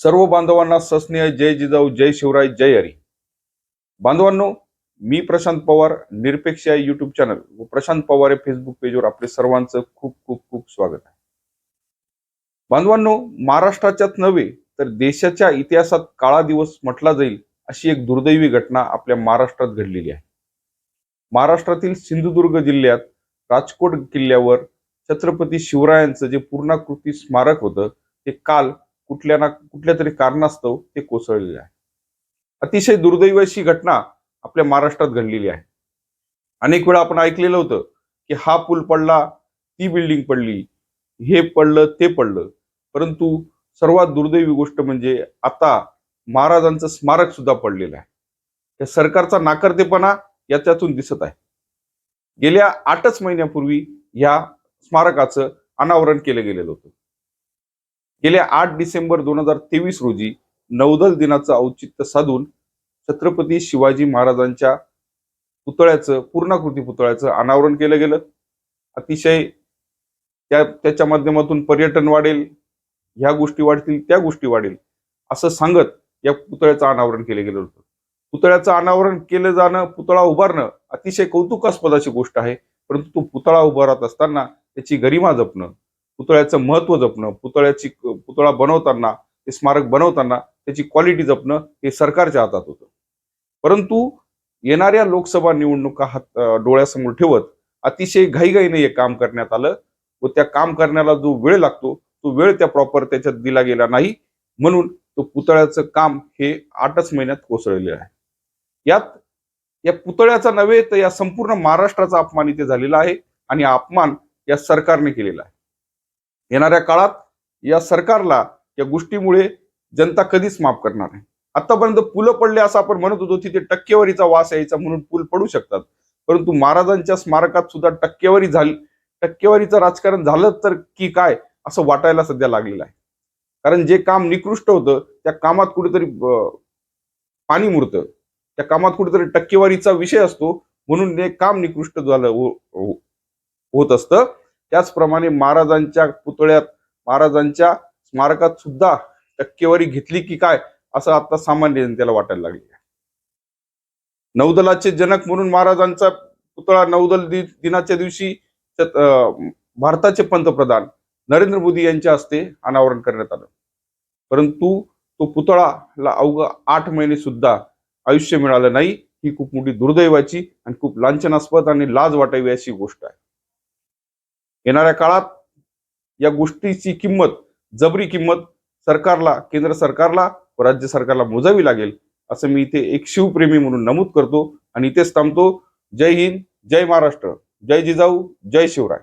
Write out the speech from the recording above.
सर्व बांधवांना सस्नेह जय जिजाऊ जय शिवराय जय हरी. बांधवांनो मी प्रशांत पवार निरपेक्ष या युट्यूब चॅनल व प्रशांत पवार या फेसबुक पेजवर आपले सर्वांचं खूप खूप खूप स्वागत आहे. बांधवांनो महाराष्ट्राच्याच नव्हे तर देशाच्या इतिहासात काळा दिवस म्हटला जाईल अशी एक दुर्दैवी घटना आपल्या महाराष्ट्रात घडलेली आहे. महाराष्ट्रातील सिंधुदुर्ग जिल्ह्यात राजकोट किल्ल्यावर छत्रपती शिवरायांचं जे पूर्णाकृती स्मारक होतं ते काल कुठल्या ना कुठल्या तरी कारणास्तव ते कोसळलेले आहे. अतिशय दुर्दैवी अशी घटना आपल्या महाराष्ट्रात घडलेली आहे. अनेक वेळा आपण ऐकलेलं होतं की हा पूल पडला ती बिल्डिंग पडली हे पडलं ते पडलं. परंतु सर्वात दुर्दैवी गोष्ट म्हणजे आता महाराजांचं स्मारक सुद्धा पडलेलं आहे. या सरकारचा नाकर्तेपणा याच्यातून दिसत आहे. गेल्या आठच महिन्यापूर्वी या स्मारकाचं अनावरण केलं गेलेलं होतं. गेल्या आठ डिसेंबर दोन हजार तेवीस रोजी नौदल दिनाचं औचित्य साधून छत्रपती शिवाजी महाराजांच्या पुतळ्याचं पूर्णाकृती पुतळ्याचं अनावरण केलं गेलं. अतिशय त्या त्याच्या माध्यमातून पर्यटन वाढेल ह्या गोष्टी वाढतील त्या गोष्टी वाढेल असं सांगत या पुतळ्याचं अनावरण केलं गेलं होतं. पुतळ्याचं अनावरण केलं जाणं पुतळा उभारणं अतिशय कौतुकास्पदाची गोष्ट आहे परंतु तो पुतळा उभारत असताना त्याची गरिमा जपणं पुतळ्याचं महत्त्व जपणं पुतळ्याची पुतळा बनवताना ते स्मारक बनवताना त्याची क्वालिटी जपणं हे सरकारच्या हातात होतं. परंतु येणाऱ्या लोकसभा निवडणुका हात डोळ्यासमोर ठेवत अतिशय घाईघाईने हे काम करण्यात आलं व त्या काम करण्याला जो वेळ लागतो तो वेळ त्या प्रॉपर त्याच्यात दिला गेला नाही म्हणून तो पुतळ्याचं काम हे आठच महिन्यात कोसळलेलं आहे. यात या पुतळ्याचा नव्हे तर या संपूर्ण महाराष्ट्राचा अपमान इथे झालेला आहे आणि अपमान या सरकारने केलेला आहे. येणाऱ्या काळात या सरकारला या गोष्टीमुळे जनता कधीच माफ करणार नाही. आतापर्यंत पुलं पडले असं आपण म्हणत होतो तिथे टक्केवारीचा वास यायचा म्हणून पूल पडू शकतात. परंतु महाराजांच्या स्मारकात सुद्धा टक्केवारी झाली टक्केवारीचं राजकारण झालं तर की काय असं वाटायला सध्या लागलेलं आहे. कारण जे काम निकृष्ट होतं त्या कामात कुठेतरी पाणी मुरतं. त्या कामात कुठेतरी टक्केवारीचा विषय असतो म्हणून हे काम निकृष्ट झालं हो, हो, होत असतं. त्याचप्रमाणे महाराजांच्या पुतळ्यात महाराजांच्या स्मारकात सुद्धा टक्केवारी घेतली की काय असं आता सामान्य जनतेला वाटायला लागले नौदलाचे जनक म्हणून महाराजांचा पुतळा नौदल दिनाच्या दिवशी भारताचे पंतप्रधान नरेंद्र मोदी यांच्या हस्ते अनावरण करण्यात आलं. परंतु तो पुतळाला अवघ आठ महिने सुद्धा आयुष्य मिळालं नाही. ही खूप मोठी दुर्दैवाची आणि खूप लांछनास्पद आणि लाज वाटावी अशी गोष्ट आहे. येणाऱ्या काळात या गोष्टीची किंमत जबरी किंमत सरकारला केंद्र सरकारला व राज्य सरकारला मोजावी लागेल असं मी इथे एक शिवप्रेमी म्हणून नमूद करतो आणि इथेच थांबतो. जय हिंद जय महाराष्ट्र जय जिजाऊ जय शिवराय.